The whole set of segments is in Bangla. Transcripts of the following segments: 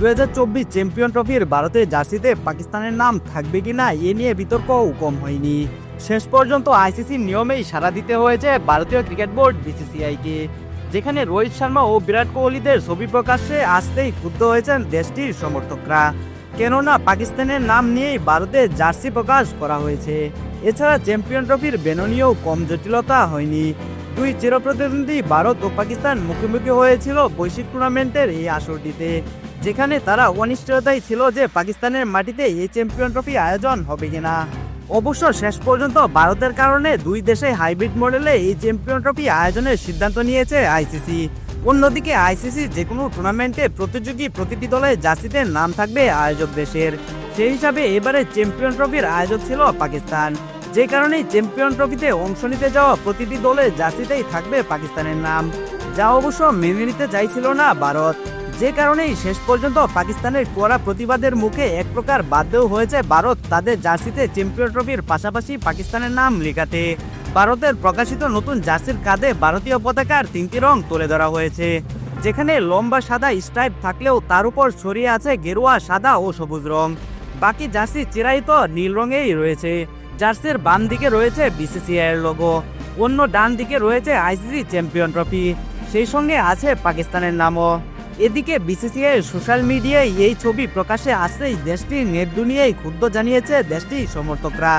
দুই হাজার চব্বিশ চ্যাম্পিয়ন ট্রফির ভারতের জার্সিতে পাকিস্তানের নাম থাকবে কিনা এ নিয়ে বিতর্কও কম হয়নি। শেষ পর্যন্ত আইসিসির নিয়মেই সাড়া দিতে হয়েছে ভারতীয় ক্রিকেট বোর্ড বিসিসিআইকে, যেখানে রোহিত শর্মা ও বিরাট কোহলিদের ছবি প্রকাশ্যে আসতেই ক্ষুব্ধ হয়েছেন দেশটির সমর্থকরা। কেননা পাকিস্তানের নাম নিয়েই ভারতের জার্সি প্রকাশ করা হয়েছে। এছাড়া চ্যাম্পিয়ন ট্রফির বেনো নিয়েও কম জটিলতা হয়নি। দুই চিরপ্রতিদ্বন্দ্বী ভারত ও পাকিস্তান মুখোমুখি হয়েছিল বৈশ্বিক টুর্নামেন্টের এই আসরটিতে। যেখানে তারা অনিশ্চয়তাই ছিল যে পাকিস্তানের মাটিতে এই চ্যাম্পিয়ন ট্রফি আয়োজন হবে কিনা। অবশ্য শেষ পর্যন্ত ভারতের কারণে দুই দেশে হাইব্রিড মডেলে এই চ্যাম্পিয়ন ট্রফি আয়োজনের সিদ্ধান্ত নিয়েছে আইসিসি। অন্যদিকে আইসিসি যে কোনো টুর্নামেন্টে প্রতিযোগী প্রতিটি দলের জার্সিতে নাম থাকবে আয়োজক দেশের। সেই হিসাবে এবারে চ্যাম্পিয়ন ট্রফির আয়োজক ছিল পাকিস্তান। যে কারণে চ্যাম্পিয়ন ট্রফিতে অংশ নিতে যাওয়া প্রতিটি দলের জার্সিতেই থাকবে পাকিস্তানের নাম। যা অবশ্য মেনে নিতে চাইছিল না ভারত। যে কারণেই শেষ পর্যন্ত পাকিস্তানের কড়া প্রতিবাদের মুখে এক প্রকার বাধ্যও হয়েছে ভারত তাদের জার্সিতে চ্যাম্পিয়ন ট্রফির পাশাপাশি পাকিস্তানের নাম লেখাতে। ভারতের প্রকাশিত নতুন জার্সির কাঁধে ভারতীয় পতাকার তিনটি রং তুলে ধরা হয়েছে, যেখানে লম্বা সাদা স্ট্রাইপ থাকলেও তার উপর ছড়িয়ে আছে গেরুয়া সাদা ও সবুজ রং। বাকি জার্সি চিরায়িত নীল রঙেই রয়েছে, জার্সির বাম দিকে রয়েছে বিসিসিআইয়ের লোগো অন্য ডান দিকে রয়েছে আইসিসি চ্যাম্পিয়ন ট্রফি, সেই সঙ্গে আছে পাকিস্তানের নামও। এদিকে বিসিসিআই সোশ্যাল মিডিয়ায় এই ছবি প্রকাশে আসতেই দেশটির নেট দুনিয়ায় ক্ষুব্ধ জানিয়েছে দেশটির সমর্থকরা।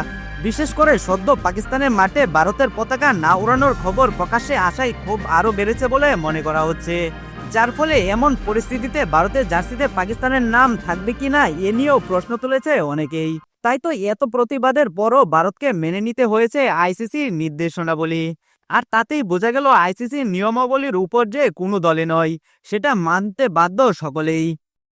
বিশেষ করে সদ্য পাকিস্তানের মাঠে ভারতের পতাকা না উড়ানোর খবর প্রকাশ্যে আসায় খুব আরও বেড়েছে বলে মনে করা হচ্ছে। যার ফলে এমন পরিস্থিতিতে ভারতের জার্সিতে পাকিস্তানের নাম থাকবে কিনা এ নিয়েও প্রশ্ন তুলেছে অনেকেই। তাই তো এত প্রতিবাদের পরও ভারতকে মেনে নিতে হয়েছে আইসিসির নির্দেশনাবলী। আর তাতেই বোঝা গেল আইসিসির নিয়মাবলীর উপর যে কোনো দলে নয়, সেটা মানতে বাধ্য সকলেই।